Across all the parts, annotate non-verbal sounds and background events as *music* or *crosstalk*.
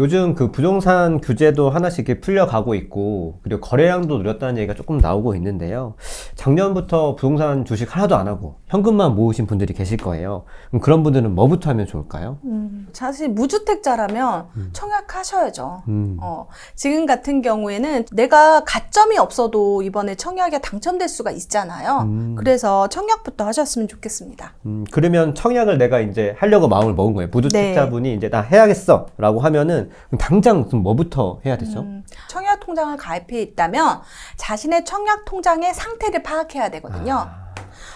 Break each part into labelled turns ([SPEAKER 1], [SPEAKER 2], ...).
[SPEAKER 1] 요즘 그 부동산 규제도 하나씩 이렇게 풀려가고 있고, 그리고 거래량도 늘었다는 얘기가 조금 나오고 있는데요. 작년부터 부동산 주식 하나도 안 하고 현금만 모으신 분들이 계실 거예요. 그럼 그런 분들은 뭐부터 하면 좋을까요?
[SPEAKER 2] 음, 사실 무주택자라면 청약하셔야죠.
[SPEAKER 1] 음.
[SPEAKER 2] 어, 지금 같은 경우에는 내가 가점이 없어도 이번에 청약에 당첨될 수가 있잖아요.
[SPEAKER 1] 음.
[SPEAKER 2] 그래서 청약부터 하셨으면 좋겠습니다.
[SPEAKER 1] 음, 그러면 청약을 내가 이제 하려고 마음을 먹은 거예요.
[SPEAKER 2] 네.
[SPEAKER 1] 무주택자분이 이제 나 해야겠어 라고 하면은 당장 그럼 뭐부터 해야 되죠?
[SPEAKER 2] 음, 청약 통장을 가입해 있다면 자신의 청약 통장의 상태를 파악해야 되거든요.
[SPEAKER 1] 아,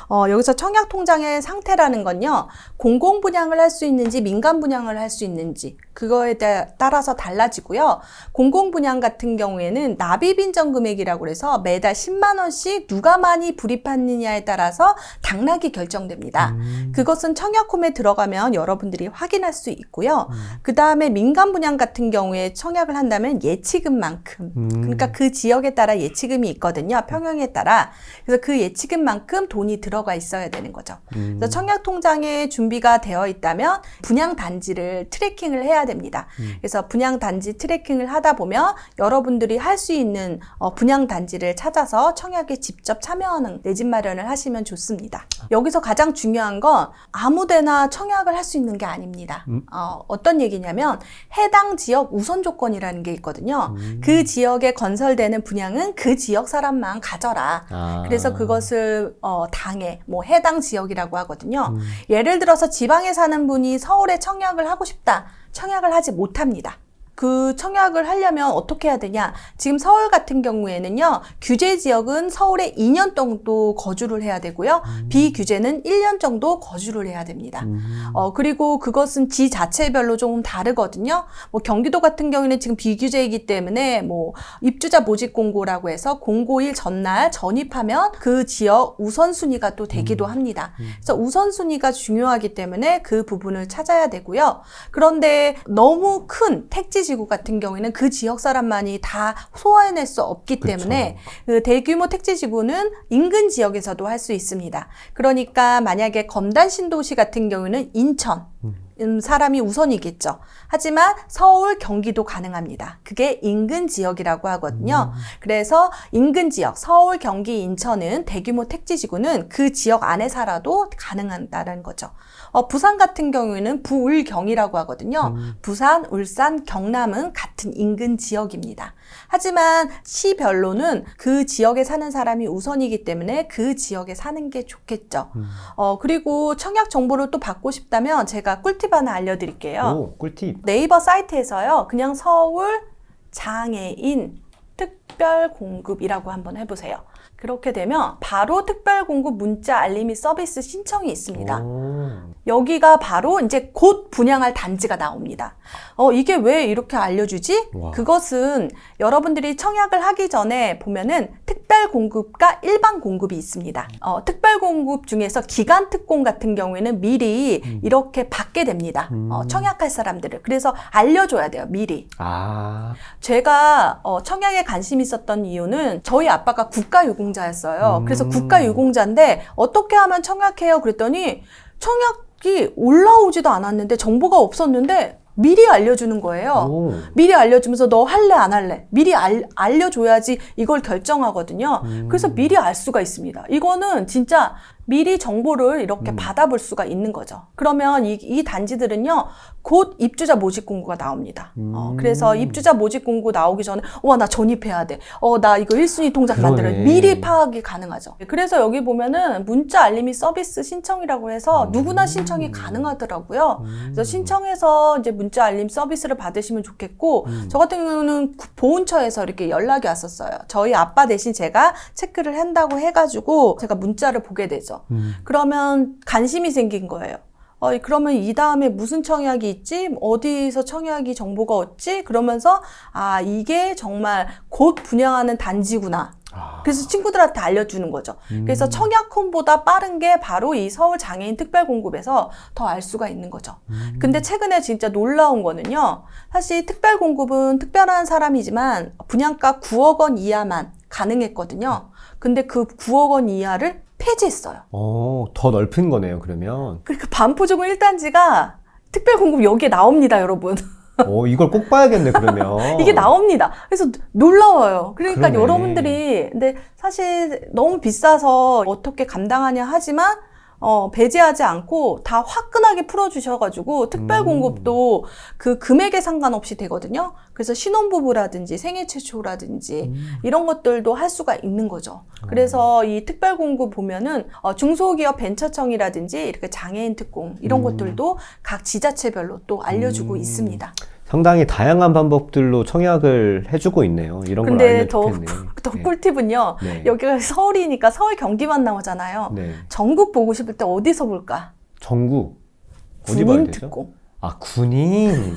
[SPEAKER 2] 어, 여기서 청약 통장의 상태라는 건요, 공공 분양을 할 수 있는지 민간 분양을 할 수 있는지 그거에 대- 따라서 달라지고요. 공공 분양 같은 경우에는 납입 인정 금액이라고 해서 매달 10만 원씩 누가 많이 불입하느냐에 따라서 당락이 결정됩니다.
[SPEAKER 1] 음.
[SPEAKER 2] 그것은 청약홈에 들어가면 여러분들이 확인할 수 있고요. 그 다음에 민간 분양 같은 경우에 청약을 한다면 예치금만큼
[SPEAKER 1] 음.
[SPEAKER 2] 그러니까 그 지역에 따라 예치금이 있거든요. 평형에 따라. 그래서 그 예치금만큼 돈이 들어 가 있어야 되는 거죠.
[SPEAKER 1] 음.
[SPEAKER 2] 그래서 청약 통장에 준비가 되어 있다면 분양 단지를 트래킹을 해야 됩니다.
[SPEAKER 1] 음.
[SPEAKER 2] 그래서 분양 단지 트래킹을 하다 보면 여러분들이 할 수 있는 어, 분양 단지를 찾아서 청약에 직접 참여하는 내 집 마련을 하시면 좋습니다. 여기서 가장 중요한 건 아무데나 청약을 할 수 있는 게 아닙니다.
[SPEAKER 1] 음.
[SPEAKER 2] 어, 어떤 얘기냐면 해당 지역 우선 조건이라는 게 있거든요.
[SPEAKER 1] 음.
[SPEAKER 2] 그 지역에 건설되는 분양은 그 지역 사람만 가져라.
[SPEAKER 1] 아.
[SPEAKER 2] 그래서 그것을 어, 당해 뭐 해당 지역이라고 하거든요.
[SPEAKER 1] 음.
[SPEAKER 2] 예를 들어서 지방에 사는 분이 서울에 청약을 하고 싶다. 청약을 하지 못합니다. 그 청약을 하려면 어떻게 해야 되냐? 지금 서울 같은 경우에는요, 규제 지역은 서울에 2년 정도 거주를 해야 되고요, 비규제는 1년 정도 거주를 해야 됩니다.
[SPEAKER 1] 음.
[SPEAKER 2] 어, 그리고 그것은 지 자체별로 조금 다르거든요. 뭐 경기도 같은 경우에는 지금 비규제이기 때문에 뭐 입주자 모집 공고라고 해서 공고일 전날 전입하면 그 지역 우선순위가 또 되기도 합니다. 그래서 우선순위가 중요하기 때문에 그 부분을 찾아야 되고요. 그런데 너무 큰 택지 지구 같은 경우에는 그 지역 사람만이 다 소화해낼 수 없기
[SPEAKER 1] 그렇죠.
[SPEAKER 2] 때문에 그 대규모 택지지구는 인근 지역에서도 할 수 있습니다. 그러니까 만약에 검단 신도시 같은 경우는 인천 음, 사람이 우선이겠죠. 하지만 서울, 경기도 가능합니다. 그게 인근 지역이라고 하거든요. 그래서 인근 지역, 서울, 경기, 인천은 대규모 택지 지구는 그 지역 안에 살아도 가능하다는 거죠. 어, 부산 같은 경우에는 부울경이라고 하거든요. 부산, 울산, 경남은 같은 인근 지역입니다. 하지만 시별로는 그 지역에 사는 사람이 우선이기 때문에 그 지역에 사는 게 좋겠죠. 어, 그리고 청약 정보를 또 받고 싶다면 제가 꿀팁 하나 알려드릴게요.
[SPEAKER 1] 오, 꿀팁.
[SPEAKER 2] 네이버 사이트에서요, 그냥 서울 장애인 특별 공급이라고 한번 해보세요. 그렇게 되면 바로 특별 공급 문자 알림이 서비스 신청이 있습니다.
[SPEAKER 1] 오.
[SPEAKER 2] 여기가 바로 이제 곧 분양할 단지가 나옵니다. 어, 이게 왜 이렇게 알려주지?
[SPEAKER 1] 와.
[SPEAKER 2] 그것은 여러분들이 청약을 하기 전에 보면은 특별 공급과 일반 공급이 있습니다. 어, 특별 공급 중에서 기간 특공 같은 경우에는 미리 이렇게 받게 됩니다. 어, 청약할 사람들을. 그래서 알려줘야 돼요, 미리.
[SPEAKER 1] 아.
[SPEAKER 2] 제가 어, 청약에 관심 있었던 이유는 저희 아빠가 국가유공자였어요.
[SPEAKER 1] 음.
[SPEAKER 2] 그래서 국가유공자인데 어떻게 하면 청약해요? 그랬더니 청약 이 올라오지도 않았는데 정보가 없었는데 미리 알려주는 거예요.
[SPEAKER 1] 오.
[SPEAKER 2] 미리 알려주면서 너 할래 안 할래? 미리 알, 알려줘야지 이걸 결정하거든요. 그래서 미리 알 수가 있습니다. 이거는 진짜 미리 정보를 이렇게 받아볼 수가 있는 거죠. 그러면 이, 이 단지들은요, 곧 입주자 모집 공고가 나옵니다. 어, 그래서 입주자 모집 공고 나오기 전에, 와, 나 전입해야 돼. 어, 나 이거 1순위 통장 돼. 미리 파악이 가능하죠. 그래서 여기 보면은 문자 알림이 서비스 신청이라고 해서 누구나 신청이 가능하더라고요. 그래서 신청해서 이제 문자 알림 서비스를 받으시면 좋겠고, 저 같은 경우는 구- 보훈처에서 이렇게 연락이 왔었어요. 저희 아빠 대신 제가 체크를 한다고 해가지고 제가 문자를 보게 되죠.
[SPEAKER 1] 음.
[SPEAKER 2] 그러면 관심이 생긴 거예요. 어, 그러면 이 다음에 무슨 청약이 있지? 어디서 청약이 정보가 없지? 그러면서, 아, 이게 정말 곧 분양하는 단지구나.
[SPEAKER 1] 아.
[SPEAKER 2] 그래서 친구들한테 알려주는 거죠. 그래서 청약홈보다 빠른 게 바로 이 서울 장애인 특별 공급에서 더 알 수가 있는 거죠. 근데 최근에 진짜 놀라운 거는요. 사실 특별 공급은 특별한 사람이지만 분양가 9억 원 이하만 가능했거든요. 근데 그 9억 원 이하를 폐지했어요.
[SPEAKER 1] 어, 더 넓힌 거네요, 그러면.
[SPEAKER 2] 그러니까 반포조금 1단지가 특별공급 여기에 나옵니다, 여러분.
[SPEAKER 1] 어, 이걸 꼭 봐야겠네, 그러면. *laughs*
[SPEAKER 2] 이게 나옵니다. 그래서 놀라워요. 그러니까
[SPEAKER 1] 그러네.
[SPEAKER 2] 여러분들이 근데 사실 너무 비싸서 어떻게 감당하냐 하지만 어, 배제하지 않고 다 화끈하게 풀어주셔가지고 특별
[SPEAKER 1] 음.
[SPEAKER 2] 공급도 그 금액에 상관없이 되거든요. 그래서 신혼부부라든지 생애 최초라든지
[SPEAKER 1] 음.
[SPEAKER 2] 이런 것들도 할 수가 있는 거죠. 그래서 이 특별 공급 보면은 어, 중소기업 벤처청이라든지 이렇게 장애인 특공 이런
[SPEAKER 1] 음.
[SPEAKER 2] 것들도 각 지자체별로 또 알려주고
[SPEAKER 1] 음.
[SPEAKER 2] 있습니다.
[SPEAKER 1] 상당히 다양한 방법들로 청약을 해주고 있네요. 이런 걸
[SPEAKER 2] 근데
[SPEAKER 1] 알면
[SPEAKER 2] 더,
[SPEAKER 1] 좋겠네.
[SPEAKER 2] 더
[SPEAKER 1] 네.
[SPEAKER 2] 꿀팁은요.
[SPEAKER 1] 네.
[SPEAKER 2] 여기가 서울이니까 서울 경기만 나오잖아요.
[SPEAKER 1] 네.
[SPEAKER 2] 전국 보고 싶을 때 어디서 볼까?
[SPEAKER 1] 전국. 어디 봐야
[SPEAKER 2] 군인
[SPEAKER 1] 되죠?
[SPEAKER 2] 특공.
[SPEAKER 1] 아, 군인.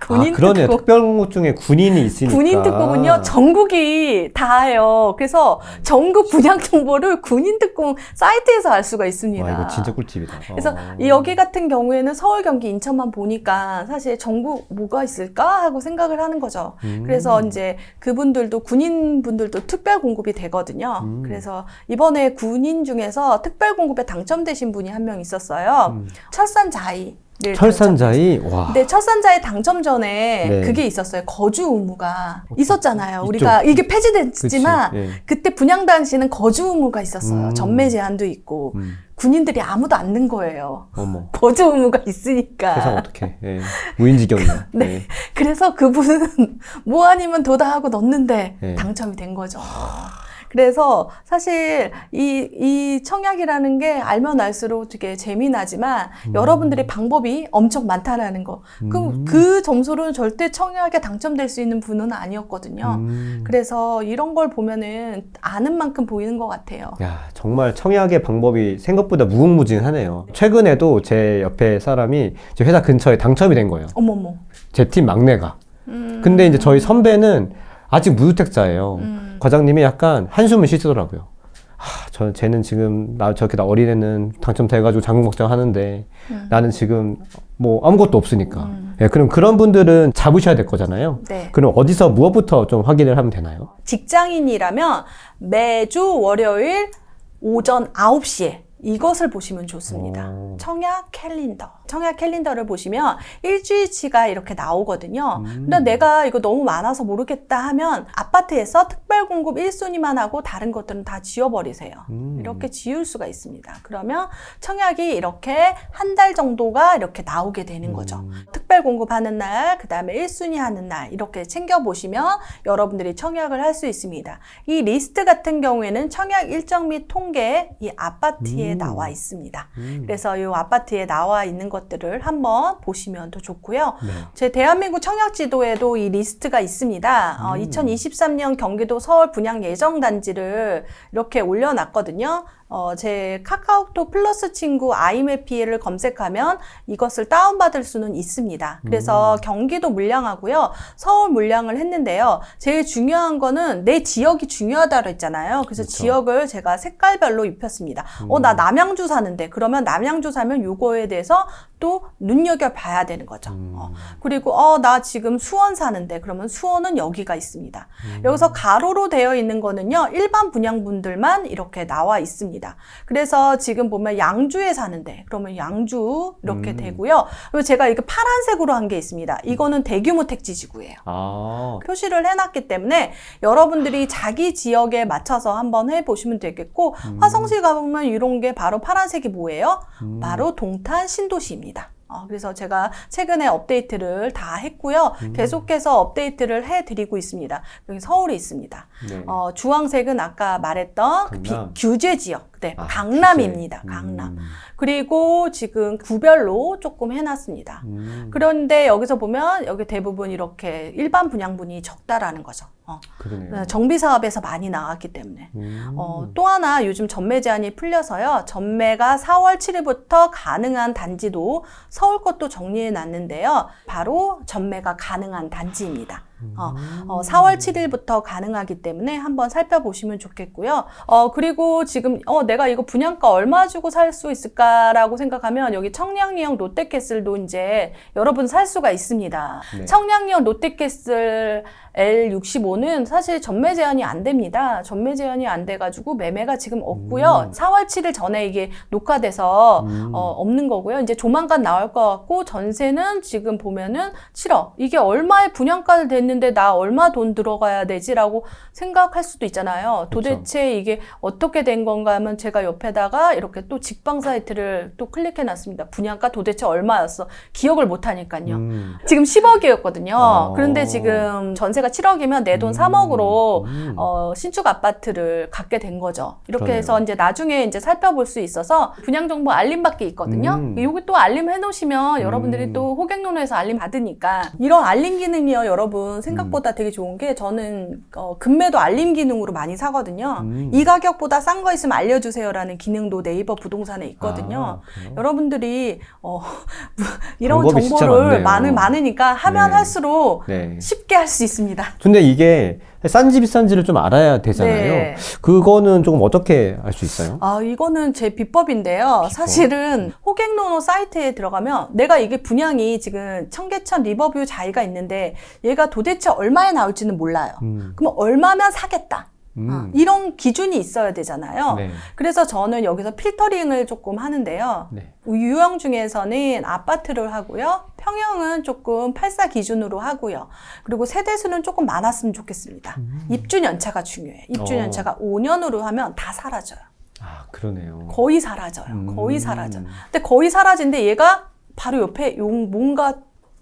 [SPEAKER 2] 군인
[SPEAKER 1] 아, 그러네요.
[SPEAKER 2] 특공.
[SPEAKER 1] 특별공급 중에 군인이 있으니까.
[SPEAKER 2] 군인 특공은요 전국이 다예요. 그래서 전국 분양 정보를 군인 특공 사이트에서 알 수가 있습니다.
[SPEAKER 1] 와, 이거 진짜 꿀팁이다.
[SPEAKER 2] 그래서
[SPEAKER 1] 어.
[SPEAKER 2] 이 여기 같은 경우에는 서울, 경기, 인천만 보니까 사실 전국 뭐가 있을까 하고 생각을 하는 거죠.
[SPEAKER 1] 음.
[SPEAKER 2] 그래서 이제 그분들도 군인 분들도 특별 공급이 되거든요.
[SPEAKER 1] 음.
[SPEAKER 2] 그래서 이번에 군인 중에서 특별 공급에 당첨되신 분이 한 명 있었어요.
[SPEAKER 1] 음.
[SPEAKER 2] 철산 자이. 네,
[SPEAKER 1] 철산자이, 와.
[SPEAKER 2] 근데 철산자의 당첨 전에
[SPEAKER 1] 네.
[SPEAKER 2] 그게 있었어요. 거주 의무가 있었잖아요.
[SPEAKER 1] 이쪽.
[SPEAKER 2] 우리가 이게 폐지됐지만
[SPEAKER 1] 그치, 예.
[SPEAKER 2] 그때 분양 당시는 거주 의무가 있었어요.
[SPEAKER 1] 음.
[SPEAKER 2] 전매 제한도 있고
[SPEAKER 1] 음.
[SPEAKER 2] 군인들이 아무도 안 는 거예요.
[SPEAKER 1] 어머. *laughs*
[SPEAKER 2] 거주 의무가 있으니까.
[SPEAKER 1] 세상 어떡해. 예. 무인지경이야. *laughs*
[SPEAKER 2] 네.
[SPEAKER 1] 예.
[SPEAKER 2] 그래서 그분은 *laughs* 뭐 아니면 도다 하고 넣었는데
[SPEAKER 1] 네.
[SPEAKER 2] 당첨이 된 거죠. 그래서 사실 이, 이 청약이라는 게 알면 알수록 되게 재미나지만 여러분들의 방법이 엄청 많다라는 거. 그럼
[SPEAKER 1] 음.
[SPEAKER 2] 그 점수로는 절대 청약에 당첨될 수 있는 분은 아니었거든요.
[SPEAKER 1] 음.
[SPEAKER 2] 그래서 이런 걸 보면은 아는 만큼 보이는 것 같아요.
[SPEAKER 1] 야, 정말 청약의 방법이 생각보다 무궁무진하네요. 최근에도 제 옆에 사람이 제 회사 근처에 당첨이 된 거예요.
[SPEAKER 2] 어머머.
[SPEAKER 1] 제 팀 막내가.
[SPEAKER 2] 음.
[SPEAKER 1] 근데 이제 저희 선배는 아직 무주택자예요.
[SPEAKER 2] 음.
[SPEAKER 1] 과장님이 약간 한숨을 쉬시더라고요. 하, 저, 쟤는 지금, 나, 저렇게 나 어린애는 당첨돼가지고 장국걱정 하는데,
[SPEAKER 2] 음.
[SPEAKER 1] 나는 지금 뭐 아무것도 없으니까.
[SPEAKER 2] 음.
[SPEAKER 1] 예, 그럼 그런 분들은 잡으셔야 될 거잖아요.
[SPEAKER 2] 네.
[SPEAKER 1] 그럼 어디서 무엇부터 좀 확인을 하면 되나요?
[SPEAKER 2] 직장인이라면 매주 월요일 오전 9시에 이것을 보시면 좋습니다.
[SPEAKER 1] 오.
[SPEAKER 2] 청약 캘린더. 청약 캘린더를 보시면 일주일치가 이렇게 나오거든요.
[SPEAKER 1] 음.
[SPEAKER 2] 근데 내가 이거 너무 많아서 모르겠다 하면 아파트에서 특별 공급 1순위만 하고 다른 것들은 다 지워버리세요.
[SPEAKER 1] 음.
[SPEAKER 2] 이렇게 지울 수가 있습니다. 그러면 청약이 이렇게 한 달 정도가 이렇게 나오게 되는 거죠.
[SPEAKER 1] 음.
[SPEAKER 2] 특별 공급하는 날, 그 다음에 1순위 하는 날, 이렇게 챙겨보시면 여러분들이 청약을 할 수 있습니다. 이 리스트 같은 경우에는 청약 일정 및 통계 이 아파트에
[SPEAKER 1] 음.
[SPEAKER 2] 나와 있습니다.
[SPEAKER 1] 음.
[SPEAKER 2] 그래서 이 아파트에 나와 있는 것 들을 한번 보시면 더 좋고요.
[SPEAKER 1] 네.
[SPEAKER 2] 제 대한민국 청약 지도에도 이 리스트가 있습니다. 어,
[SPEAKER 1] 음.
[SPEAKER 2] 2023년 경기도 서울 분양 예정 단지를 이렇게 올려놨거든요. 어, 제 카카오톡 플러스 친구 아이맵피를 검색하면 이것을 다운받을 수는 있습니다. 그래서 경기도 물량하고요. 서울 물량을 했는데요. 제일 중요한 거는 내 지역이 중요하다고 했잖아요. 그래서
[SPEAKER 1] 그렇죠.
[SPEAKER 2] 지역을 제가 색깔별로 입혔습니다. 어, 나 남양주 사는데 그러면 남양주 사면 요거에 대해서 또 눈여겨 봐야 되는 거죠.
[SPEAKER 1] 음.
[SPEAKER 2] 어, 그리고 어, 나 지금 수원 사는데 그러면 수원은 여기가 있습니다.
[SPEAKER 1] 음.
[SPEAKER 2] 여기서 가로로 되어 있는 거는요. 일반 분양분들만 이렇게 나와 있습니다. 그래서 지금 보면 양주에 사는데 그러면 양주 이렇게
[SPEAKER 1] 음.
[SPEAKER 2] 되고요. 그리고 제가 이렇게 파란색으로 한 게 있습니다. 이거는 대규모 택지 지구예요.
[SPEAKER 1] 아,
[SPEAKER 2] 표시를 해놨기 때문에 여러분들이 자기 지역에 맞춰서 한번 해보시면 되겠고
[SPEAKER 1] 음.
[SPEAKER 2] 화성시 가보면 이런 게 바로 파란색이 뭐예요?
[SPEAKER 1] 음.
[SPEAKER 2] 바로 동탄 신도시입니다. 어, 그래서 제가 최근에 업데이트를 다 했고요.
[SPEAKER 1] 음.
[SPEAKER 2] 계속해서 업데이트를 해드리고 있습니다. 여기 서울에 있습니다.
[SPEAKER 1] 네.
[SPEAKER 2] 어, 주황색은 아까 말했던 그 비-. 규제 지역. 네,
[SPEAKER 1] 아,
[SPEAKER 2] 강남입니다.
[SPEAKER 1] 규제.
[SPEAKER 2] 강남.
[SPEAKER 1] 음.
[SPEAKER 2] 그리고 지금 구별로 조금 해놨습니다.
[SPEAKER 1] 음.
[SPEAKER 2] 그런데 여기서 보면 여기 대부분 이렇게 일반 분양분이 적다라는 거죠. 어,
[SPEAKER 1] 그러네요.
[SPEAKER 2] 정비 사업에서 많이 나왔기 때문에.
[SPEAKER 1] 음.
[SPEAKER 2] 어, 또 하나 요즘 전매 제한이 풀려서요. 전매가 4월 7일부터 가능한 단지도 서울 것도 정리해 놨는데요. 바로 전매가 가능한 단지입니다. 어, 어, 4월 7일부터 가능하기 때문에 한번 살펴보시면 좋겠고요. 어, 그리고 지금, 어, 내가 이거 분양가 얼마 주고 살 수 있을까라고 생각하면 여기 청량리형 롯데캐슬도 이제 여러분 살 수가 있습니다.
[SPEAKER 1] 네.
[SPEAKER 2] 청량리형 롯데캐슬 L65는 사실 전매 제한이 안 됩니다. 전매 제한이 안 돼가지고 매매가 지금 없고요.
[SPEAKER 1] 음.
[SPEAKER 2] 4월 7일 전에 이게 녹화돼서
[SPEAKER 1] 음.
[SPEAKER 2] 어, 없는 거고요. 이제 조만간 나올 것 같고 전세는 지금 보면은 7억. 이게 얼마의 분양가를 됐는데 나 얼마 돈 들어가야 되지라고 생각할 수도 있잖아요. 도대체 이게 어떻게 된 건가 하면 제가 옆에다가 이렇게 또 직방 사이트를 또 클릭해 놨습니다. 분양가 도대체 얼마였어? 기억을 못 하니까요.
[SPEAKER 1] 음.
[SPEAKER 2] 지금 10억이었거든요.
[SPEAKER 1] 어.
[SPEAKER 2] 그런데 지금 전세 가 7억이면 내돈
[SPEAKER 1] 음.
[SPEAKER 2] 3억으로
[SPEAKER 1] 음.
[SPEAKER 2] 어, 신축 아파트를 갖게 된 거죠. 이렇게
[SPEAKER 1] 그러네요.
[SPEAKER 2] 해서 이제 나중에 이제 살펴볼 수 있어서 분양 정보 알림 받기 있거든요.
[SPEAKER 1] 음.
[SPEAKER 2] 여기 또 알림 해놓으시면 여러분들이
[SPEAKER 1] 음.
[SPEAKER 2] 또 호객론에서 알림 받으니까 이런 알림 기능이요, 여러분
[SPEAKER 1] 음.
[SPEAKER 2] 생각보다 되게 좋은 게 저는 어, 금매도 알림 기능으로 많이 사거든요.
[SPEAKER 1] 음.
[SPEAKER 2] 이 가격보다 싼 거 있으면 알려주세요라는 기능도 네이버 부동산에 있거든요.
[SPEAKER 1] 아?
[SPEAKER 2] 여러분들이 어, *laughs* 이런 정보를. 많은 많으니까 하면
[SPEAKER 1] 네.
[SPEAKER 2] 할수록
[SPEAKER 1] 네.
[SPEAKER 2] 쉽게 할 수 있습니다.
[SPEAKER 1] 근데 이게 싼지 비싼지를 좀 알아야 되잖아요.
[SPEAKER 2] 네.
[SPEAKER 1] 그거는 조금 어떻게 알 수 있어요?
[SPEAKER 2] 아, 이거는 제 비법인데요. 사실은 호객노노 사이트에 들어가면 내가 이게 분양이 지금 청계천 리버뷰 자리가 있는데 얘가 도대체 얼마에 나올지는 몰라요.
[SPEAKER 1] 음.
[SPEAKER 2] 그럼 얼마면 사겠다.
[SPEAKER 1] 음.
[SPEAKER 2] 어, 이런 기준이 있어야 되잖아요.
[SPEAKER 1] 네.
[SPEAKER 2] 그래서 저는 여기서 필터링을 조금 하는데요.
[SPEAKER 1] 네.
[SPEAKER 2] 유형 중에서는 아파트를 하고요. 평형은 조금 84 기준으로 하고요. 그리고 세대수는 조금 많았으면 좋겠습니다. 입주 연차가 중요해요. 입주
[SPEAKER 1] 어.
[SPEAKER 2] 연차가 5년으로 하면 다 사라져요.
[SPEAKER 1] 아, 그러네요.
[SPEAKER 2] 거의 사라져요.
[SPEAKER 1] 음.
[SPEAKER 2] 거의 사라져. 근데 거의 사라진데 얘가 바로 옆에 용 뭔가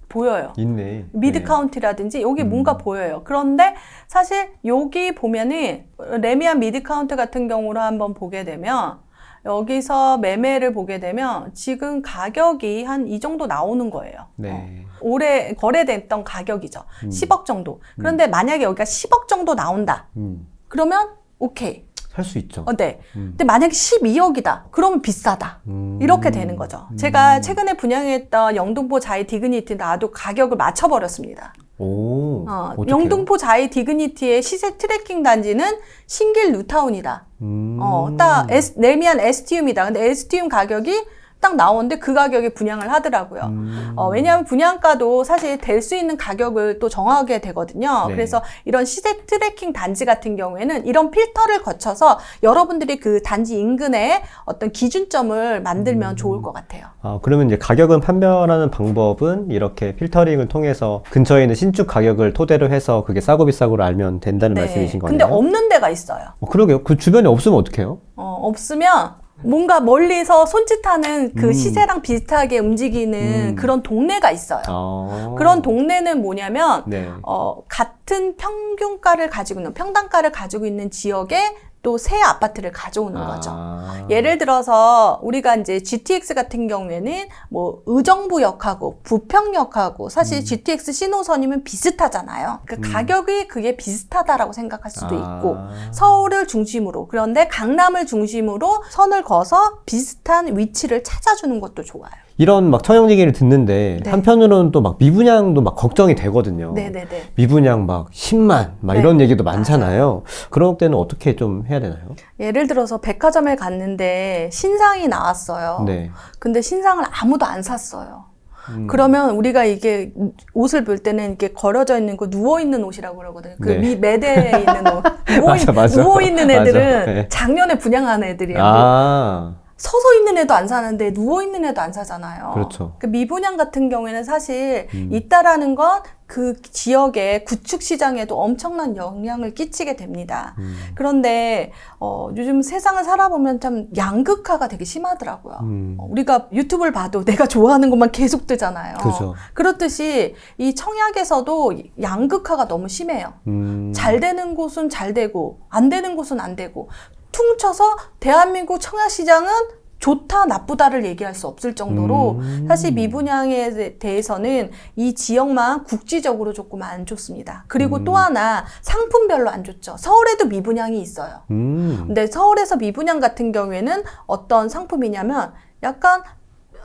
[SPEAKER 2] 보여요.
[SPEAKER 1] 있네.
[SPEAKER 2] 미드
[SPEAKER 1] 네.
[SPEAKER 2] 카운트라든지 여기
[SPEAKER 1] 음.
[SPEAKER 2] 뭔가 보여요. 그런데 사실 여기 보면은 레미안 미드 카운트 같은 경우로 한번 보게 되면 여기서 매매를 보게 되면 지금 가격이 한 이 정도 나오는 거예요. 어.
[SPEAKER 1] 네.
[SPEAKER 2] 올해 거래됐던 가격이죠.
[SPEAKER 1] 음.
[SPEAKER 2] 10억 정도. 그런데 만약에 여기가 10억 정도 나온다.
[SPEAKER 1] 음.
[SPEAKER 2] 그러면 오케이.
[SPEAKER 1] 살수 있죠.
[SPEAKER 2] 어, 네.
[SPEAKER 1] 음.
[SPEAKER 2] 근데 만약에 12억이다. 그러면 비싸다.
[SPEAKER 1] 음.
[SPEAKER 2] 이렇게 되는 거죠. 제가 최근에 분양했던 영등포 자이 디그니티 나도 가격을 맞춰버렸습니다.
[SPEAKER 1] 오.
[SPEAKER 2] 어,
[SPEAKER 1] 어떡해요?
[SPEAKER 2] 영등포 자이 디그니티의 시세 트래킹 단지는 신길 뉴타운이다.
[SPEAKER 1] 음.
[SPEAKER 2] 어, 딱 에스, 레미안 에스티움이다. 근데 에스티움 가격이 딱 나오는데 그 가격에 분양을 하더라고요.
[SPEAKER 1] 음.
[SPEAKER 2] 어, 왜냐하면 분양가도 사실 될 수 있는 가격을 또 정하게 되거든요.
[SPEAKER 1] 네.
[SPEAKER 2] 그래서 이런 시세 트래킹 단지 같은 경우에는 이런 필터를 거쳐서 여러분들이 그 단지 인근에 어떤 기준점을 만들면
[SPEAKER 1] 음.
[SPEAKER 2] 좋을 것 같아요.
[SPEAKER 1] 아, 그러면 이제 가격은 판별하는 방법은 이렇게 필터링을 통해서 근처에 있는 신축 가격을 토대로 해서 그게 싸고 비싸고를 알면 된다는 말씀이신 거네요.
[SPEAKER 2] 네. 근데 없는 데가 있어요.
[SPEAKER 1] 어, 그러게요. 그 주변에 없으면 어떡해요?
[SPEAKER 2] 어, 없으면 뭔가 멀리서 손짓하는 그
[SPEAKER 1] 음.
[SPEAKER 2] 시세랑 비슷하게 움직이는
[SPEAKER 1] 음.
[SPEAKER 2] 그런 동네가 있어요.
[SPEAKER 1] 아.
[SPEAKER 2] 그런 동네는 뭐냐면
[SPEAKER 1] 네.
[SPEAKER 2] 어, 같은 평균가를 가지고 있는 평당가를 가지고 있는 지역에 또 새 아파트를 가져오는 거죠.
[SPEAKER 1] 아.
[SPEAKER 2] 예를 들어서 우리가 이제 GTX 같은 경우에는 뭐 의정부역하고 부평역하고 사실
[SPEAKER 1] 음.
[SPEAKER 2] GTX 신호선이면 비슷하잖아요. 그
[SPEAKER 1] 음.
[SPEAKER 2] 가격이 그게 비슷하다라고 생각할 수도
[SPEAKER 1] 아.
[SPEAKER 2] 있고 서울을 중심으로 그런데 강남을 중심으로 선을 그어서 비슷한 위치를 찾아주는 것도 좋아요.
[SPEAKER 1] 이런 막 처형 얘기를 듣는데
[SPEAKER 2] 네.
[SPEAKER 1] 한편으로는 또 막 미분양도 막 걱정이 되거든요.
[SPEAKER 2] 네네네.
[SPEAKER 1] 미분양 막 10만 막
[SPEAKER 2] 네.
[SPEAKER 1] 이런 얘기도 많잖아요. 그런 때는 어떻게 좀 해야 되나요?
[SPEAKER 2] 예를 들어서 백화점에 갔는데 신상이 나왔어요.
[SPEAKER 1] 네.
[SPEAKER 2] 근데 신상을 아무도 안 샀어요.
[SPEAKER 1] 음.
[SPEAKER 2] 그러면 우리가 이게 옷을 볼 때는 이렇게 걸어져 있는 거 누워 있는 옷이라고 그러거든요. 그
[SPEAKER 1] 네.
[SPEAKER 2] 미, 매대에 있는 옷. *laughs* 누워,
[SPEAKER 1] 맞아, 맞아.
[SPEAKER 2] 누워 있는. 애들은
[SPEAKER 1] 네.
[SPEAKER 2] 작년에 분양한 애들이에요.
[SPEAKER 1] 아,
[SPEAKER 2] 서서 있는 애도 안 사는데 누워 있는 애도 안 사잖아요.
[SPEAKER 1] 그렇죠.
[SPEAKER 2] 그 미분양 같은 경우에는 사실
[SPEAKER 1] 음.
[SPEAKER 2] 있다라는 건 그 지역의 구축 시장에도 엄청난 영향을 끼치게 됩니다.
[SPEAKER 1] 음.
[SPEAKER 2] 그런데 어, 요즘 세상을 살아보면 참 양극화가 되게 심하더라고요.
[SPEAKER 1] 음.
[SPEAKER 2] 어, 우리가 유튜브를 봐도 내가 좋아하는 것만 계속 뜨잖아요.
[SPEAKER 1] 그죠.
[SPEAKER 2] 그렇듯이 이 청약에서도 양극화가 너무 심해요.
[SPEAKER 1] 음.
[SPEAKER 2] 잘 되는 곳은 잘 되고 안 되는 곳은 안 되고 퉁쳐서 대한민국 청약 시장은 좋다 나쁘다를 얘기할 수 없을 정도로
[SPEAKER 1] 음.
[SPEAKER 2] 사실 미분양에 대- 대해서는 이 지역만 국지적으로 조금 안 좋습니다. 그리고
[SPEAKER 1] 음.
[SPEAKER 2] 또 하나 상품별로 안 좋죠. 서울에도 미분양이 있어요.
[SPEAKER 1] 음.
[SPEAKER 2] 근데 서울에서 미분양 같은 경우에는 어떤 상품이냐면 약간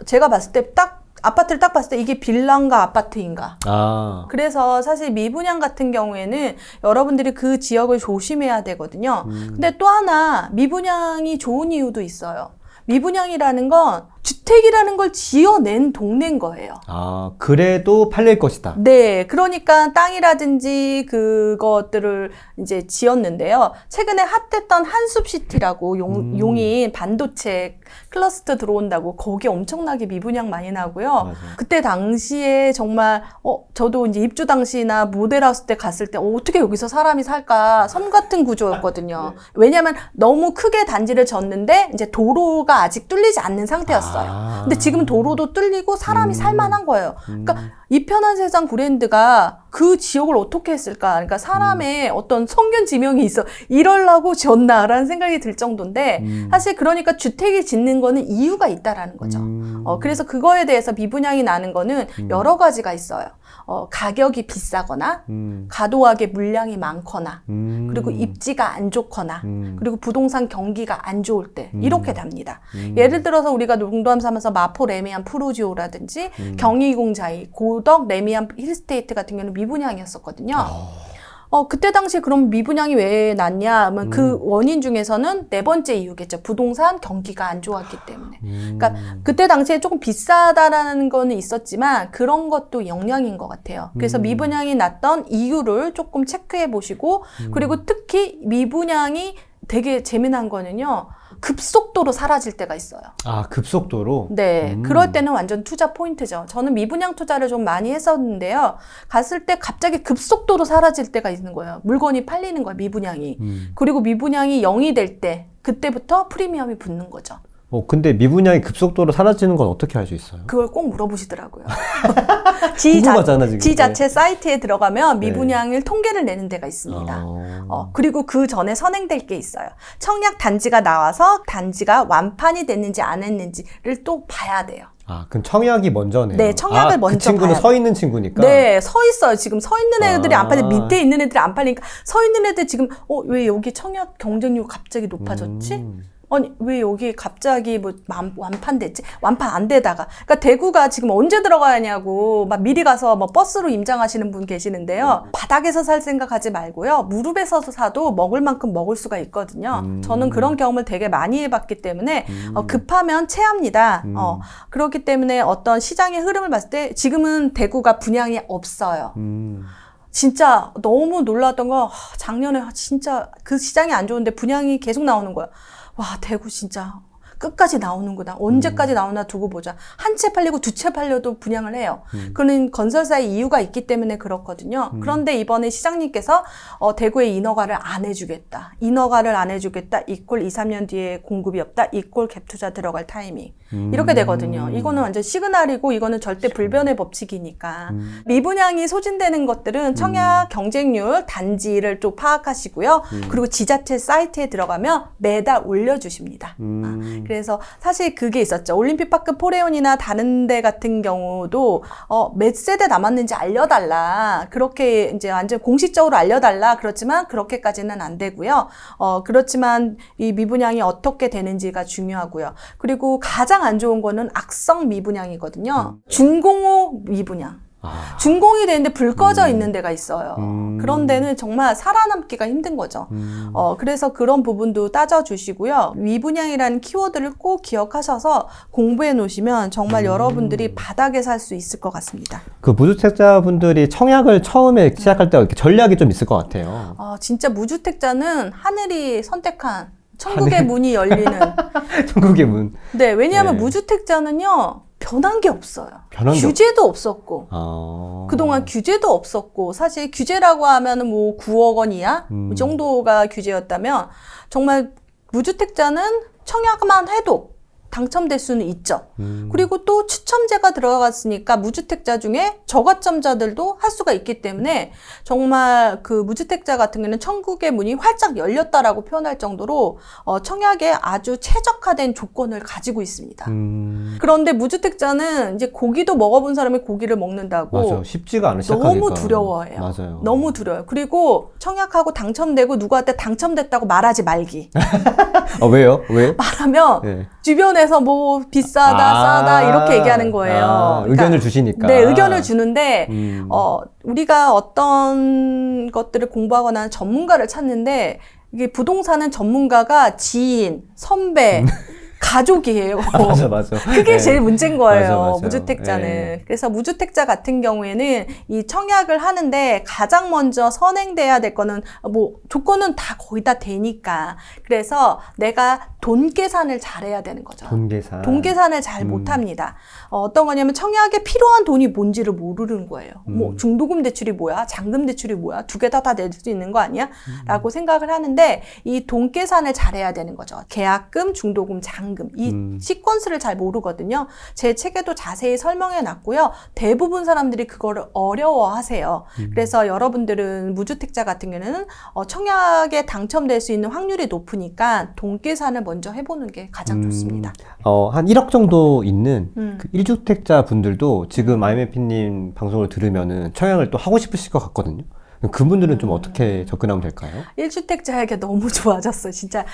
[SPEAKER 2] 제가 봤을 때 딱 아파트를 딱 봤을 때 이게 빌라인가 아파트인가.
[SPEAKER 1] 아.
[SPEAKER 2] 그래서 사실 미분양 같은 경우에는 여러분들이 그 지역을 조심해야 되거든요.
[SPEAKER 1] 음.
[SPEAKER 2] 근데 또 하나 미분양이 좋은 이유도 있어요. 미분양이라는 건 주택이라는 걸 지어낸 동네인 거예요.
[SPEAKER 1] 아, 그래도 팔릴 것이다.
[SPEAKER 2] 네, 그러니까 땅이라든지 그것들을 이제 지었는데요. 최근에 핫했던 한숲시티라고 용,
[SPEAKER 1] 음.
[SPEAKER 2] 용인 반도체 클러스터 들어온다고 거기 엄청나게 미분양 많이 나고요.
[SPEAKER 1] 맞아요.
[SPEAKER 2] 그때 당시에 정말 어 저도 이제 입주 당시나 모델하우스 때 갔을 때 어, 어떻게 여기서 사람이 살까 섬 같은 구조였거든요. 왜냐하면 너무 크게 단지를 졌는데 이제 도로가 아직 뚫리지 않는 상태였어요.
[SPEAKER 1] 아.
[SPEAKER 2] 근데 지금 도로도 뚫리고 사람이
[SPEAKER 1] 음.
[SPEAKER 2] 살만한 거예요.
[SPEAKER 1] 음.
[SPEAKER 2] 그러니까 이 편한 세상 브랜드가 그 지역을 어떻게 했을까? 그러니까 사람의
[SPEAKER 1] 음.
[SPEAKER 2] 어떤 성견 지명이 있어. 이러려고 지었나라는 생각이 들 정도인데
[SPEAKER 1] 음.
[SPEAKER 2] 사실 그러니까 주택이 짓는 거는 이유가 있다라는 거죠.
[SPEAKER 1] 음.
[SPEAKER 2] 어, 그래서 그거에 대해서 미분양이 나는 거는
[SPEAKER 1] 음.
[SPEAKER 2] 여러 가지가 있어요. 어, 가격이 비싸거나,
[SPEAKER 1] 음.
[SPEAKER 2] 과도하게 물량이 많거나,
[SPEAKER 1] 음.
[SPEAKER 2] 그리고 입지가 안 좋거나,
[SPEAKER 1] 음.
[SPEAKER 2] 그리고 부동산 경기가 안 좋을 때,
[SPEAKER 1] 음.
[SPEAKER 2] 이렇게 답니다.
[SPEAKER 1] 음.
[SPEAKER 2] 예를 들어서 우리가 농담 삼아서 마포 레미안 푸르지오라든지,
[SPEAKER 1] 음.
[SPEAKER 2] 경희공자이, 고덕 레미안 힐스테이트 같은 경우는 미분양이었었거든요.
[SPEAKER 1] 아.
[SPEAKER 2] 어, 그때 당시에 그럼 미분양이 왜 났냐 하면 그
[SPEAKER 1] 음.
[SPEAKER 2] 원인 중에서는 네 번째 이유겠죠. 부동산 경기가 안 좋았기 때문에.
[SPEAKER 1] 음.
[SPEAKER 2] 그러니까 그때 당시에 조금 비싸다라는 거는 있었지만 그런 것도 영향인 것 같아요. 그래서
[SPEAKER 1] 음.
[SPEAKER 2] 미분양이 났던 이유를 조금 체크해 보시고
[SPEAKER 1] 음.
[SPEAKER 2] 그리고 특히 미분양이 되게 재미난 거는요. 급속도로 사라질 때가 있어요.
[SPEAKER 1] 아, 급속도로?
[SPEAKER 2] 네.
[SPEAKER 1] 음.
[SPEAKER 2] 그럴 때는 완전 투자 포인트죠. 저는 미분양 투자를 좀 많이 했었는데요. 갔을 때 갑자기 급속도로 사라질 때가 있는 거예요. 물건이 팔리는 거예요. 미분양이.
[SPEAKER 1] 음.
[SPEAKER 2] 그리고 미분양이 0이 될 때 그때부터 프리미엄이 붙는 거죠.
[SPEAKER 1] 어, 근데 미분양이 급속도로 사라지는 건 어떻게 알 수 있어요?
[SPEAKER 2] 그걸 꼭 물어보시더라고요. *laughs* 지, 자,
[SPEAKER 1] 궁금하잖아, 지금.
[SPEAKER 2] 지 자체 사이트에 들어가면
[SPEAKER 1] 네.
[SPEAKER 2] 미분양을 통계를 내는 데가 있습니다.
[SPEAKER 1] 어.
[SPEAKER 2] 어, 그리고 그 전에 선행될 게 있어요. 청약 단지가 나와서 단지가 완판이 됐는지 안 했는지를 또 봐야 돼요.
[SPEAKER 1] 아, 그럼 청약이 먼저네요.
[SPEAKER 2] 네, 청약을
[SPEAKER 1] 아,
[SPEAKER 2] 먼저
[SPEAKER 1] 그 친구는 서 있는 친구니까.
[SPEAKER 2] 네, 서 있어요. 지금 서 있는 애들이 안 팔려.
[SPEAKER 1] 아.
[SPEAKER 2] 밑에 있는 애들이 안 팔리니까 서 있는 애들 지금 어, 왜 여기 청약 경쟁률 갑자기 높아졌지?
[SPEAKER 1] 음.
[SPEAKER 2] 아니 왜 여기 갑자기 뭐 완- 완판됐지? 완판 안 되다가 그러니까 대구가 지금 언제 들어가냐고 막 미리 가서 뭐 버스로 임장하시는 분 계시는데요. 바닥에서 살 생각하지 말고요. 무릎에서 사도 먹을 만큼 먹을 수가 있거든요.
[SPEAKER 1] 음.
[SPEAKER 2] 저는 그런 경험을 되게 많이 해봤기 때문에
[SPEAKER 1] 음.
[SPEAKER 2] 어, 급하면 체합니다.
[SPEAKER 1] 음.
[SPEAKER 2] 어, 그렇기 때문에 어떤 시장의 흐름을 봤을 때 지금은 대구가 분양이 없어요.
[SPEAKER 1] 음.
[SPEAKER 2] 진짜 너무 놀랐던 거 하, 작년에 진짜 그 시장이 안 좋은데 분양이 계속 나오는 거야. 와 대구 진짜 끝까지 나오는구나. 언제까지 나오나 두고 보자. 한 채 팔리고 두 채 팔려도 분양을 해요.
[SPEAKER 1] 음.
[SPEAKER 2] 그는 건설사의 이유가 있기 때문에 그렇거든요. 그런데 이번에 시장님께서 어, 대구에 인허가를 안 해주겠다. 인허가를 안 해주겠다. 이꼴 2, 3년 뒤에 공급이 없다. 이꼴 갭 투자 들어갈 타이밍. 이렇게 되거든요. 이거는 완전 시그널이고 이거는 절대 불변의 법칙이니까.
[SPEAKER 1] 음.
[SPEAKER 2] 미분양이 소진되는 것들은 청약 경쟁률 단지를 또 파악하시고요. 그리고 지자체 사이트에 들어가면 매달 올려주십니다.
[SPEAKER 1] 음.
[SPEAKER 2] 그래서 사실 그게 있었죠. 올림픽파크 포레온이나 다른 데 같은 경우도 어, 몇 세대 남았는지 알려달라. 그렇게 이제 완전 공식적으로 알려달라. 그렇지만 그렇게까지는 안 되고요. 어, 그렇지만 이 미분양이 어떻게 되는지가 중요하고요. 그리고 가장 안 좋은 거는 악성 미분양이거든요. 준공호 미분양.
[SPEAKER 1] 아.
[SPEAKER 2] 준공이 되는데 불 꺼져 있는 데가 있어요.
[SPEAKER 1] 음.
[SPEAKER 2] 그런 데는 정말 살아남기가 힘든 거죠.
[SPEAKER 1] 음.
[SPEAKER 2] 어, 그래서 그런 부분도 따져주시고요. 미분양이라는 키워드를 꼭 기억하셔서 공부해 놓으시면 정말
[SPEAKER 1] 음.
[SPEAKER 2] 여러분들이 바닥에 살 수 있을 것 같습니다.
[SPEAKER 1] 그 무주택자분들이 청약을 처음에 시작할 때 이렇게 전략이 좀 있을 것 같아요.
[SPEAKER 2] 어, 진짜 무주택자는 하늘이 선택한 천국의 문이 열리는. *laughs*
[SPEAKER 1] 천국의 문.
[SPEAKER 2] 네, 왜냐하면
[SPEAKER 1] 네.
[SPEAKER 2] 무주택자는요, 변한 게 없어요.
[SPEAKER 1] 변한 게
[SPEAKER 2] 규제도 없었고.
[SPEAKER 1] 아.
[SPEAKER 2] 그동안 규제도 없었고 사실 규제라고 하면은 뭐 9억 원 이하
[SPEAKER 1] 음.
[SPEAKER 2] 이 정도가 규제였다면 정말 무주택자는 청약만 해도 당첨될 수는 있죠.
[SPEAKER 1] 음.
[SPEAKER 2] 그리고 또 추첨제가 들어갔으니까 무주택자 중에 저가점자들도 할 수가 있기 때문에 정말 그 무주택자 같은 경우는 천국의 문이 활짝 열렸다라고 표현할 정도로 어, 청약에 아주 최적화된 조건을 가지고 있습니다.
[SPEAKER 1] 음.
[SPEAKER 2] 그런데 무주택자는 이제 고기도 먹어본 사람이 고기를 먹는다고
[SPEAKER 1] 맞아. 쉽지가 않아 시작하기가.
[SPEAKER 2] 너무 두려워해요.
[SPEAKER 1] 맞아요.
[SPEAKER 2] 너무 두려워요. 그리고 청약하고 당첨되고 누구한테 당첨됐다고 말하지 말기.
[SPEAKER 1] 아 *laughs* 왜요? 왜? *laughs*
[SPEAKER 2] 말하면
[SPEAKER 1] 네.
[SPEAKER 2] 주변에서 뭐 비싸다,
[SPEAKER 1] 아.
[SPEAKER 2] 싸다 이렇게 얘기하는 거예요.
[SPEAKER 1] 아,
[SPEAKER 2] 그러니까
[SPEAKER 1] 의견을 주시니까.
[SPEAKER 2] 네, 의견을 주는데
[SPEAKER 1] 음.
[SPEAKER 2] 어, 우리가 어떤 것들을 공부하거나 전문가를 찾는데 이게 부동산은 전문가가 지인, 선배, *laughs* 가족이에요.
[SPEAKER 1] 맞아, 맞아. *laughs*
[SPEAKER 2] 그게
[SPEAKER 1] 네.
[SPEAKER 2] 제일 문제인 거예요.
[SPEAKER 1] 맞아, 맞아요.
[SPEAKER 2] 무주택자는.
[SPEAKER 1] 네.
[SPEAKER 2] 그래서 무주택자 같은 경우에는 이 청약을 하는데 가장 먼저 선행돼야 될 거는 뭐 조건은 다 거의 다 되니까. 그래서 내가 돈 계산을 잘해야 되는 거죠.
[SPEAKER 1] 돈 계산.
[SPEAKER 2] 돈 계산을 잘
[SPEAKER 1] 음.
[SPEAKER 2] 못합니다. 어, 어떤 거냐면 청약에 필요한 돈이 뭔지를 모르는 거예요. 뭐
[SPEAKER 1] 음.
[SPEAKER 2] 중도금 대출이 뭐야, 잔금 대출이 뭐야, 두 개 다 다 낼 수 있는 거 아니야?
[SPEAKER 1] 음.
[SPEAKER 2] 라고 생각을 하는데 이 돈 계산을 잘해야 되는 거죠. 계약금, 중도금, 잔금 이
[SPEAKER 1] 음.
[SPEAKER 2] 시퀀스를 잘 모르거든요. 제 책에도 자세히 설명해 놨고요. 대부분 사람들이 그거를 어려워하세요.
[SPEAKER 1] 음.
[SPEAKER 2] 그래서 여러분들은 무주택자 같은 경우는 어, 청약에 당첨될 수 있는 확률이 높으니까 돈 계산을 먼저 해보는 게 가장
[SPEAKER 1] 음.
[SPEAKER 2] 좋습니다.
[SPEAKER 1] 어, 한 1억 정도 있는
[SPEAKER 2] 음.
[SPEAKER 1] 그 1주택자 분들도 지금 IMF님 방송을 들으면은 청약을 또 하고 싶으실 것 같거든요. 그분들은 좀
[SPEAKER 2] 음.
[SPEAKER 1] 어떻게 접근하면 될까요?
[SPEAKER 2] 1주택자에게 너무 *laughs* 좋아졌어, 진짜.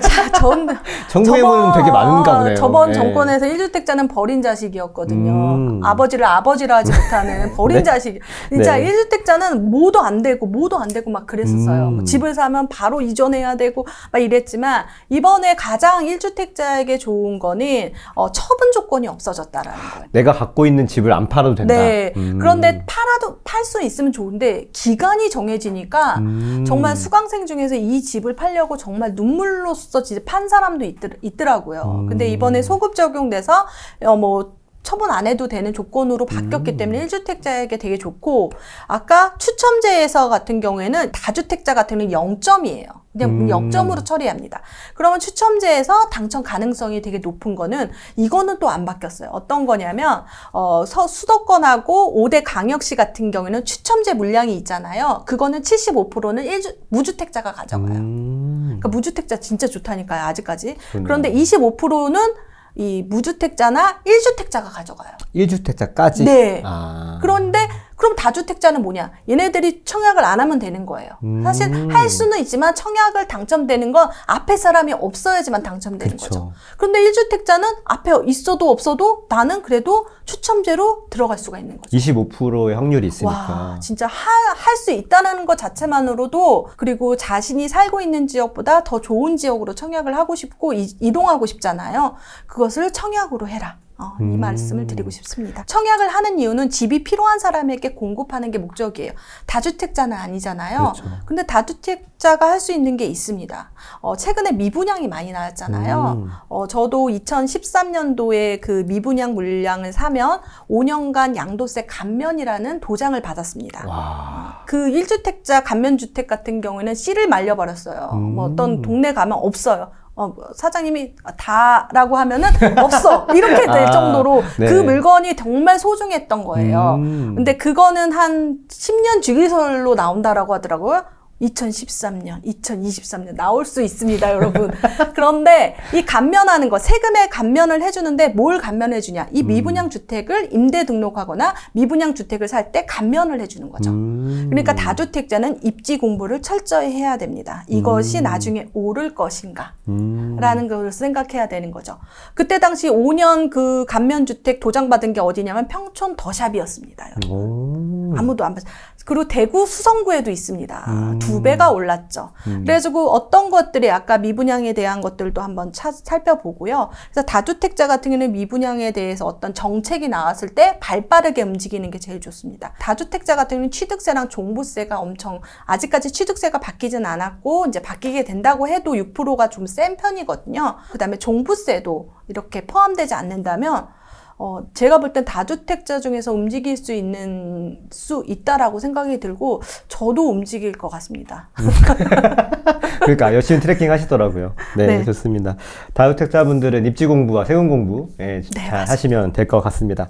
[SPEAKER 2] 자, 전,
[SPEAKER 1] 정부에는 되게 많은가 보네요.
[SPEAKER 2] 저번
[SPEAKER 1] 네.
[SPEAKER 2] 정권에서 1주택자는 버린 자식이었거든요.
[SPEAKER 1] 음.
[SPEAKER 2] 아버지를 아버지라 하지 못하는 *laughs* 버린
[SPEAKER 1] 네?
[SPEAKER 2] 자식. 진짜
[SPEAKER 1] 네.
[SPEAKER 2] 1주택자는 뭐도 안 되고, 뭐도 안 되고 막 그랬었어요.
[SPEAKER 1] 음.
[SPEAKER 2] 뭐 집을 사면 바로 이전해야 되고, 막 이랬지만, 이번에 가장 1주택자에게 좋은 거는, 어, 처분 조건이 없어졌다라는 거예요.
[SPEAKER 1] 내가 갖고 있는 집을 안 팔아도 된다.
[SPEAKER 2] 네.
[SPEAKER 1] 음.
[SPEAKER 2] 그런데 팔아도, 팔 수 있으면 좋은데, 기간 이 정해지니까,
[SPEAKER 1] 음.
[SPEAKER 2] 정말 수강생 중에서 이 집을 팔려고 정말 눈물로써 진짜 판 사람도 있더, 라고요
[SPEAKER 1] 음.
[SPEAKER 2] 근데 이번에 소급 적용돼서 어, 뭐 처분 안 해도 되는 조건으로 바뀌었기
[SPEAKER 1] 음.
[SPEAKER 2] 때문에 1주택자에게 되게 좋고 아까 추첨제에서 같은 경우에는 다주택자 같은 경우는 0점이에요. 그냥
[SPEAKER 1] 음.
[SPEAKER 2] 0점으로 처리합니다. 그러면 추첨제에서 당첨 가능성이 되게 높은 거는 이거는 또 안 바뀌었어요. 어떤 거냐면 어, 서, 수도권하고 5대 강역시 같은 경우에는 추첨제 물량이 있잖아요. 그거는 75%는 일주, 무주택자가 가져가요.
[SPEAKER 1] 음.
[SPEAKER 2] 그러니까 무주택자 진짜 좋다니까요, 아직까지.
[SPEAKER 1] 좋네요.
[SPEAKER 2] 그런데 25%는 이 무주택자나 1주택자가 가져가요.
[SPEAKER 1] 1주택자까지?
[SPEAKER 2] 네.
[SPEAKER 1] 아.
[SPEAKER 2] 그런데 그럼 다주택자는 뭐냐? 얘네들이 청약을 안 하면 되는 거예요.
[SPEAKER 1] 음.
[SPEAKER 2] 사실 할 수는 있지만 청약을 당첨되는 건 앞에 사람이 없어야지만 당첨되는
[SPEAKER 1] 그쵸.
[SPEAKER 2] 거죠. 그런데 1주택자는 앞에 있어도 없어도 나는 그래도 추첨제로 들어갈 수가 있는 거죠.
[SPEAKER 1] 25%의 확률이 있으니까.
[SPEAKER 2] 와, 진짜 할 수 있다는 것 자체만으로도 그리고 자신이 살고 있는 지역보다 더 좋은 지역으로 청약을 하고 싶고 이, 이동하고 싶잖아요. 그것을 청약으로 해라. 어, 이
[SPEAKER 1] 음.
[SPEAKER 2] 말씀을 드리고 싶습니다. 청약을 하는 이유는 집이 필요한 사람에게 공급하는 게 목적이에요. 다주택자는 아니잖아요.
[SPEAKER 1] 그렇죠.
[SPEAKER 2] 근데 다주택자가 할 수 있는 게 있습니다. 어, 최근에 미분양이 많이 나왔잖아요.
[SPEAKER 1] 음.
[SPEAKER 2] 어, 저도 2013년도에 그 미분양 물량을 사면 5년간 양도세 감면이라는 도장을 받았습니다.
[SPEAKER 1] 와.
[SPEAKER 2] 그 1주택자 감면주택 같은 경우에는 씨를 말려버렸어요.
[SPEAKER 1] 음.
[SPEAKER 2] 뭐 어떤 동네 가면 없어요. 어, 사장님이 다라고 하면은 없어. 이렇게 될 *laughs*
[SPEAKER 1] 아,
[SPEAKER 2] 정도로
[SPEAKER 1] 네.
[SPEAKER 2] 그 물건이 정말 소중했던 거예요.
[SPEAKER 1] 음.
[SPEAKER 2] 근데 그거는 한 10년 주기설로 나온다라고 하더라고요. 2013년, 2023년 나올 수 있습니다, 여러분. *laughs* 그런데 이 감면하는 거, 세금에 감면을 해주는데 뭘 감면해 주냐? 이 미분양 주택을 임대 등록하거나 미분양 주택을 살 때 감면을 해주는 거죠.
[SPEAKER 1] 음.
[SPEAKER 2] 그러니까 다주택자는 입지 공부를 철저히 해야 됩니다. 이것이
[SPEAKER 1] 음.
[SPEAKER 2] 나중에 오를 것인가?
[SPEAKER 1] 음.
[SPEAKER 2] 라는 걸 생각해야 되는 거죠. 그때 당시 5년 그 감면 주택 도장 받은 게 어디냐면 평촌 더샵이었습니다. 여러분.
[SPEAKER 1] 오.
[SPEAKER 2] 아무도 안 봤. 그리고 대구 수성구에도 있습니다.
[SPEAKER 1] 음.
[SPEAKER 2] 두 배가 올랐죠.
[SPEAKER 1] 음.
[SPEAKER 2] 그래가지고 어떤 것들이 아까 미분양에 대한 것들도 한번 차- 살펴보고요. 그래서 다주택자 같은 경우는 미분양에 대해서 어떤 정책이 나왔을 때 발빠르게 움직이는 게 제일 좋습니다. 다주택자 같은 경우는 취득세랑 종부세가 엄청 아직까지 취득세가 바뀌진 않았고 이제 바뀌게 된다고 해도 6%가 좀 센 편이거든요. 그다음에 종부세도 이렇게 포함되지 않는다면 어, 제가 볼 땐 다주택자 중에서 움직일 수 있는 수 있다라고 생각이 들고 저도 움직일 것 같습니다. *laughs*
[SPEAKER 1] 그러니까 열심히 트래킹 하시더라고요. 네,
[SPEAKER 2] 네.
[SPEAKER 1] 좋습니다. 다주택자분들은 입지 공부와 세금 공부 예,
[SPEAKER 2] 네,
[SPEAKER 1] 잘
[SPEAKER 2] 맞아요.
[SPEAKER 1] 하시면 될 것 같습니다.